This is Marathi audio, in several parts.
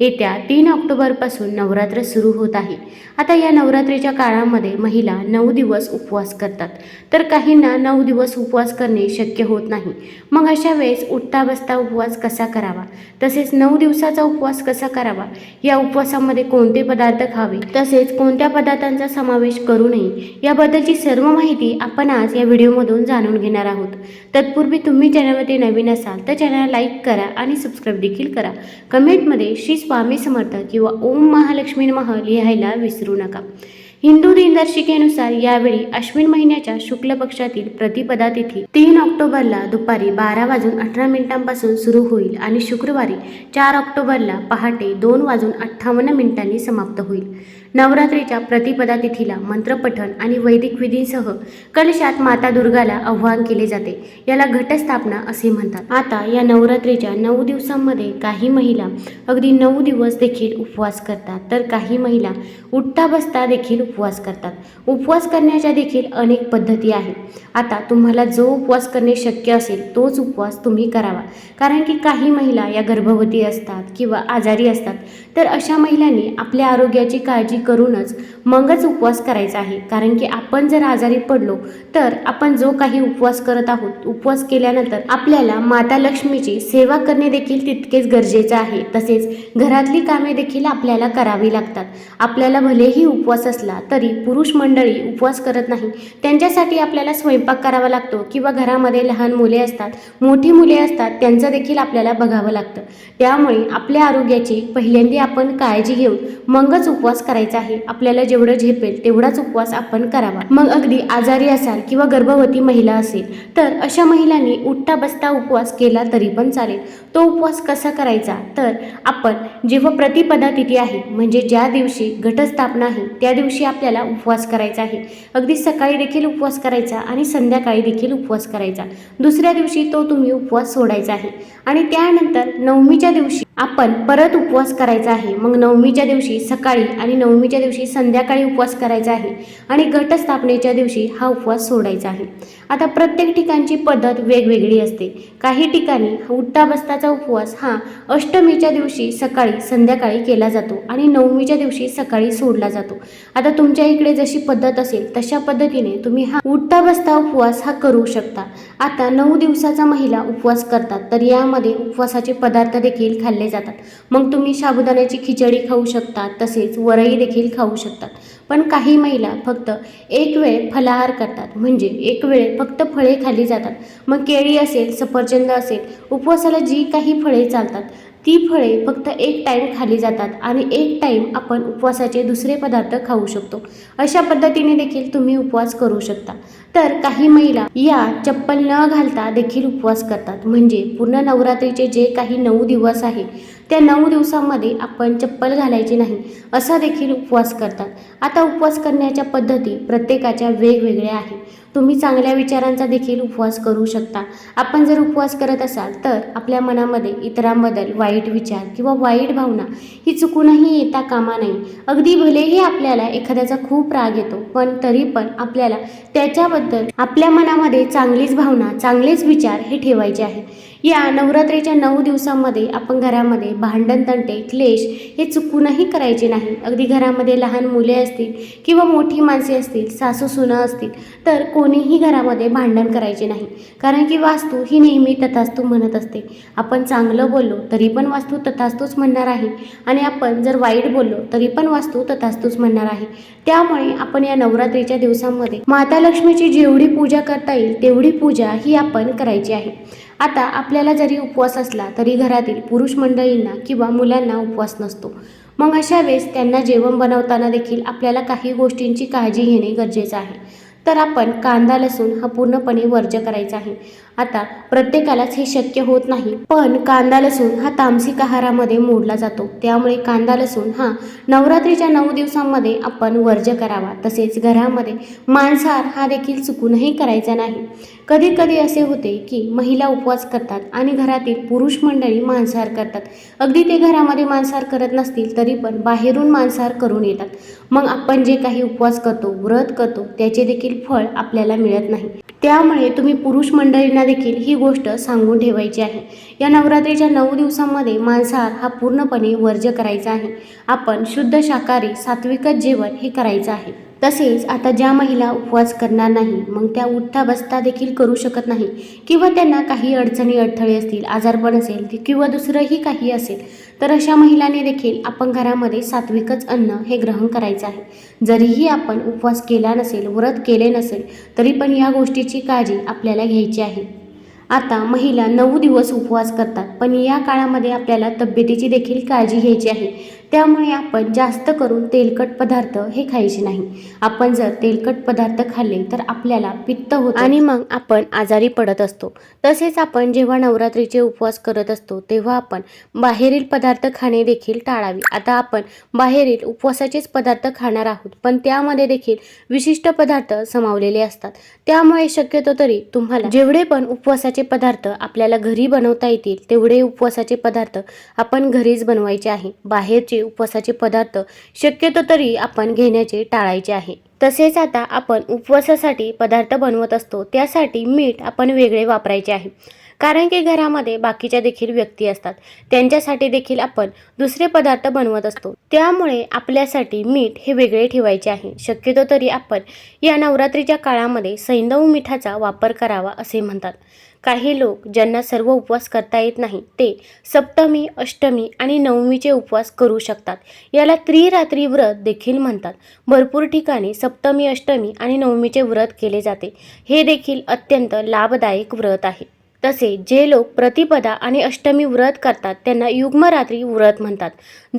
येत्या तीन ऑक्टोबरपासून नवरात्र सुरू होत आहे. आता या नवरात्रीच्या काळामध्ये महिला नऊ दिवस उपवास करतात. तर काहींना नऊ दिवस उपवास करणे शक्य होत नाही. मग अशा वेळेस उठता बसता उपवास कसा करावा? तसेच नऊ दिवसाचा उपवास कसा करावा? या उपवासामध्ये कोणते पदार्थ खावे? तसेच कोणत्या पदार्थांचा समावेश करू नये? याबद्दलची सर्व माहिती आपण आज या व्हिडिओमधून जाणून घेणार आहोत. तत्पूर्वी तुम्ही चॅनलवरती नवीन असाल तर चॅनल लाईक करा आणि सबस्क्राईब देखील करा. कमेंटमध्ये श्री स्वामी समर्थ किंवा ओम महालक्ष्मी नमः लिहायला विसरू नका. हिंदू दिनदर्शिकेनुसार यावेळी अश्विन महिन्याच्या शुक्ल पक्षातील प्रतिपदा तिथी तीन ऑक्टोबरला दुपारी बारा वाजून अठरा मिनिटांपासून सुरू होईल आणि शुक्रवारी चार ऑक्टोबरला पहाटे दोन वाजून अठ्ठावन्न मिनिटांनी समाप्त होईल. नवरात्रीच्या प्रतिपदा तिथीला मंत्रपठण आणि वैदिक विधींसह कलशात माता दुर्गाला आव्हान केले जाते. याला घटस्थापना असे म्हणतात. आता या नवरात्रीच्या नऊ दिवसांमध्ये काही महिला अगदी नऊ दिवस देखील उपवास करतात. तर काही महिला उठता बसता देखील उपवास करतात. उपवास करण्याच्या देखील अनेक पद्धती आहेत. आता तुम्हाला जो उपवास करणे शक्य असेल तोच उपवास तुम्ही करावा. कारण की काही महिला या गर्भवती असतात किंवा आजारी असतात. तर अशा महिलांनी आपल्या आरोग्याची काळजी करूनच मगच उपवास करायचा आहे. कारण की आपण जर आजारी पडलो तर आपण जो काही उपवास करत आहोत उपवास केल्यानंतर आपल्याला माता लक्ष्मीची सेवा करणे देखील तितकेच गरजेचं आहे. तसेच घरातली कामे देखील आपल्याला करावी लागतात. आपल्याला भलेही उपवास असला तरी पुरुष मंडळी उपवास करत नाही. त्यांच्यासाठी आपल्याला स्वयंपाक करावा लागतो किंवा घरामध्ये लहान मुले असतात मोठी मुले असतात त्यांचं देखील आपल्याला बघावं लागतं. त्यामुळे आपल्या आरोग्याची पहिल्यांदा आपण काळजी घेऊन मगच उपवास करायचा आहे. आपल्याला जेवढं झेपेल तेवढाच उपवास आपण करावा. मग अगदी आजारी असाल किंवा गर्भवती महिला असेल तर अशा महिलांनी उठता बसता उपवास केला तरी पण चालेल. तो उपवास कसा करायचा? तर आपण जेव्हा प्रतिपदा तिथी आहे म्हणजे ज्या दिवशी घटस्थापना आहे त्या दिवशी आपल्याला उपवास करायचा आहे. अगदी सकाळी देखील उपवास करायचा आणि संध्याकाळी देखील उपवास करायचा. दुसऱ्या दिवशी तो तुम्ही उपवास सोडायचा आहे. आणि त्यानंतर नवमीच्या दिवशी आपण परत उपवास करायचा आहे. मग नवमीच्या दिवशी सकाळी आणि नवमीच्या दिवशी संध्याकाळी उपवास करायचा आहे आणि घटस्थापनेच्या दिवशी हा उपवास सोडायचा आहे. आता प्रत्येक ठिकाणची पद्धत वेगवेगळी असते. काही ठिकाणी उठता बसताचा उपवास हा अष्टमीच्या दिवशी सकाळी संध्याकाळी केला जातो आणि नवमीच्या दिवशी सकाळी सोडला जातो. आता तुमच्या इकडे जशी पद्धत असेल तशा पद्धतीने तुम्ही हा उठता बसता उपवास हा करू शकता. आता नऊ दिवसाचा महिला उपवास करतात तर यामध्ये उपवासाचे पदार्थ देखील खाल्ले जातात. मग तुम्ही साबुदाण्याची खिचडी खाऊ शकता तसेच वरई देखील खाऊ शकतात. पण काही महिला फक्त एक वेळ फलाहार करतात म्हणजे एक वेळ फक्त फळे खाली जातात. मग केळी असेल सफरचंद असेल उपवासाला जी काही फळे चालतात ती फळे फक्त एक टाईम खाली जातात आणि एक टाईम आपण उपवासाचे दुसरे पदार्थ खाऊ शकतो. अशा पद्धतीने देखील तुम्ही उपवास करू शकता. तर काही महिला या चप्पल न घालता देखील उपवास करतात. म्हणजे पूर्ण नवरात्रीचे जे काही नऊ दिवस आहे त्या नऊ दिवसामध्ये आपण चप्पल घालायची नाही असा देखील उपवास करतात. आता उपवास करण्याच्या पद्धती प्रत्येकाच्या वेगवेगळ्या आहेत. तुम्ही चांगल्या विचारांचा देखील उपवास करू शकता. आपण जर उपवास करत असाल तर आपल्या मनामध्ये इतरांबद्दल वाईट विचार किंवा वाईट भावना ही चुकूनही येता कामा नये. अगदी भलेही आपल्याला एखाद्याचा खूप राग येतो पण तरी पण आपल्याला त्याच्याबद्दल आपल्या मनामध्ये चांगलीच भावना चांगलेच विचार हे ठेवायचे आहे. या नवरात्रीच्या नऊ दिवसांमध्ये आपण घरामध्ये भांडण तंटे क्लेश हे चुकूनही करायचे नाही. अगदी घरामध्ये लहान मुले असतील किंवा मोठी माणसे असतील सासू सुना असतील तर कोणीही घरामध्ये भांडण करायचे नाही. कारण की वास्तू ही नेहमी तथास्तू म्हणत असते. आपण चांगलं बोललो तरी पण वास्तू तथास्तूच म्हणणार आहे. आणि आपण जर वाईट बोललो तरी पण वास्तू तथास्तूच म्हणणार आहे. त्यामुळे आपण या नवरात्रीच्या दिवसांमध्ये माता लक्ष्मीची जेवढी पूजा करता येईल तेवढी पूजा ही आपण करायची आहे. आता आपल्याला जरी उपवास असला तरी घरातील पुरुष मंडळींना किंवा मुलांना उपवास नसतो. मग अशा वेळेस त्यांना जेवण बनवताना देखील आपल्याला काही गोष्टींची काळजी घेणे गरजेचं आहे. तर आपण कांदा लसूण हा पूर्णपणे वर्ज करायचा आहे. आता प्रत्येकालाच हे शक्य होत नाही. पण कांदा लसूण हा तामसिक आहारामध्ये मोडला जातो. त्यामुळे कांदा लसूण हा नवरात्रीच्या नऊ दिवसांमध्ये आपण वर्ज करावा. तसेच घरामध्ये मांसाहार हा देखील चुकूनही करायचा नाही. कधी कधी असे होते की महिला उपवास करतात आणि घरातील पुरुष मंडळी मांसाहार करतात. अगदी ते घरामध्ये मांसाहार करत नसतील तरी पण बाहेरून मांसाहार करून येतात. मग आपण जे काही उपवास करतो व्रत करतो त्याचे देखील फळ आपल्याला मिळत नाही. त्यामुळे तुम्ही पुरुष मंडळींना देखील ही गोष्ट सांगून ठेवायची आहे. या नवरात्रीच्या नऊ दिवसांमध्ये मांसाहार हा पूर्णपणे वर्ज्य करायचा आहे. आपण शुद्ध शाकाहारी सात्विकच जेवण हे करायचं आहे. तसेच आता ज्या महिला उपवास करणार नाही मग त्या उठता बसता देखील करू शकत नाही. किंवा त्यांना काही अडचणी अडथळे असतील आजारपण असेल किंवा दुसरंही काही असेल तर अशा महिलांनी देखील आपण घरामध्ये सात्विकच अन्न हे ग्रहण करायचं आहे. जरीही आपण उपवास केला नसेल व्रत केले नसेल तरी पण या गोष्टीची काळजी आपल्याला घ्यायची आहे. आता महिला नऊ दिवस उपवास करतात पण या काळामध्ये आपल्याला तब्येतीची देखील काळजी घ्यायची आहे. त्यामुळे आपण जास्त करून तेलकट पदार्थ हे खायचे नाही. आपण जर तेलकट पदार्थ खाल्ले तर आपल्याला पित्त होतं. आणि मग आपण आजारी पडत असतो. तसेच आपण जेव्हा नवरात्रीचे उपवास करत असतो तेव्हा आपण बाहेरील पदार्थ खाणे देखील टाळावे. आता आपण बाहेरील उपवासाचेच पदार्थ खाणार आहोत पण त्यामध्ये देखील विशिष्ट पदार्थ समावलेले असतात. त्यामुळे शक्यतो तरी तुम्हाला जेवढे पण उपवासाचे पदार्थ आपल्याला घरी बनवता येतील तेवढे उपवासाचे पदार्थ आपण घरीच बनवायचे आहे. बाहेरचे उपवासाचे पदार्थ शक्यतो तरी आपण घेण्याचे टाळायचे आहे. तसेच आता आपण उपवासासाठी पदार्थ बनवत असतो त्यासाठी मीठ आपण वेगळे वापरायचे आहे. कारण की घरामध्ये बाकीच्या देखील व्यक्ती असतात. त्यांच्यासाठी देखील आपण दुसरे पदार्थ बनवत असतो. त्यामुळे आपल्यासाठी मीठ हे वेगळे ठेवायचे आहे. शक्यतो तरी आपण या नवरात्रीच्या काळामध्ये सैंदव मिठाचा वापर करावा असे म्हणतात. काही लोक ज्यांना सर्व उपवास करता येत नाही ते सप्तमी अष्टमी आणि नवमीचे उपवास करू शकतात. याला त्रिरात्री व्रत देखील म्हणतात. भरपूर ठिकाणी सप्तमी अष्टमी आणि नवमीचे व्रत केले जाते. हे देखील अत्यंत लाभदायक व्रत आहे. तसे जे लोक प्रतिपदा आणि अष्टमी व्रत करतात त्यांना युग्मरात्री व्रत म्हणतात.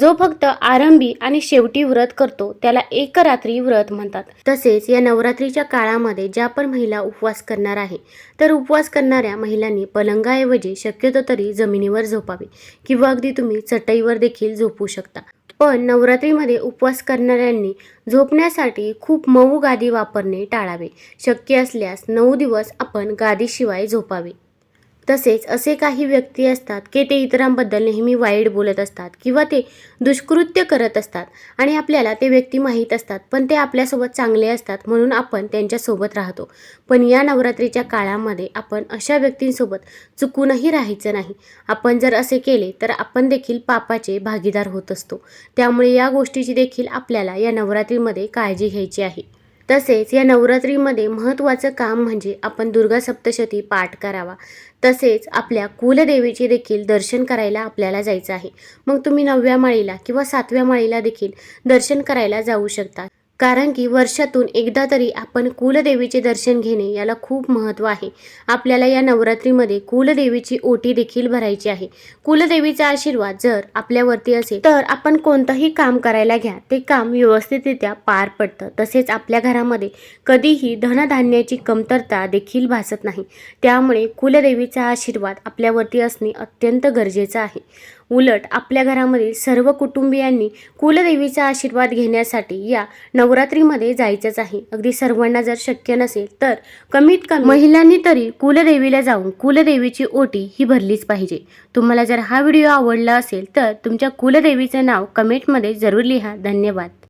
जो फक्त आरंभी आणि शेवटी व्रत करतो त्याला एकरात्री व्रत म्हणतात. तसेच या नवरात्रीच्या काळामध्ये ज्या पण महिला उपवास करणार आहे तर उपवास करणाऱ्या महिलांनी पलंगाऐवजी शक्यतो तरी जमिनीवर झोपावे किंवा अगदी तुम्ही चटईवर देखील झोपू शकता. पण नवरात्रीमध्ये उपवास करणाऱ्यांनी झोपण्यासाठी खूप मऊ गादी वापरणे टाळावे. शक्य असल्यास नऊ दिवस आपण गादीशिवाय झोपावे. तसेच असे काही व्यक्ती असतात की ते इतरांबद्दल नेहमी वाईट बोलत असतात किंवा ते दुष्कृत्य करत असतात आणि आपल्याला ते व्यक्ती माहीत असतात पण ते आपल्यासोबत चांगले असतात म्हणून आपण त्यांच्यासोबत राहतो. पण या नवरात्रीच्या काळामध्ये आपण अशा व्यक्तींसोबत चुकूनही राहायचं नाही. आपण जर असे केले तर आपण देखील पापाचे भागीदार होत असतो. त्यामुळे या गोष्टीची देखील आपल्याला या नवरात्रीमध्ये काळजी घ्यायची आहे. तसेच या नवरात्रीमध्ये महत्त्वाचं काम म्हणजे आपण दुर्गा सप्तशती पाठ करावा. तसेच आपल्या कुलदेवीचे देखील दर्शन करायला आपल्याला जायचं आहे. मग तुम्ही नवव्या माळीला किंवा सातव्या माळीला देखील दर्शन करायला जाऊ शकता. कारण की वर्षातून एकदा तरी आपण कुलदेवीचे दर्शन घेणे याला खूप महत्त्व आहे. आपल्याला या नवरात्रीमध्ये कुलदेवीची ओटी देखील भरायची आहे. कुलदेवीचा आशीर्वाद जर आपल्यावरती असेल तर आपण कोणतंही काम करायला घ्या. ते काम व्यवस्थितरित्या पार पडतं. तसेच आपल्या घरामध्ये कधीही धनधान्याची कमतरता देखील भासत नाही. त्यामुळे कुलदेवीचा आशीर्वाद आपल्यावरती असणे अत्यंत गरजेचं आहे. उलट आपल्या घरामधील सर्व कुटुंबियांनी कुलदेवीचा आशीर्वाद घेण्यासाठी या नवरात्रीमध्ये जायचंच आहे. अगदी सर्वांना जर शक्य नसेल तर कमीत कमी महिलांनी तरी कुलदेवीला जाऊन कुलदेवीची ओटी ही भरलीच पाहिजे. तुम्हाला जर हा व्हिडिओ आवडला असेल तर तुमच्या कुलदेवीचं नाव कमेंटमध्ये जरूर लिहा. धन्यवाद.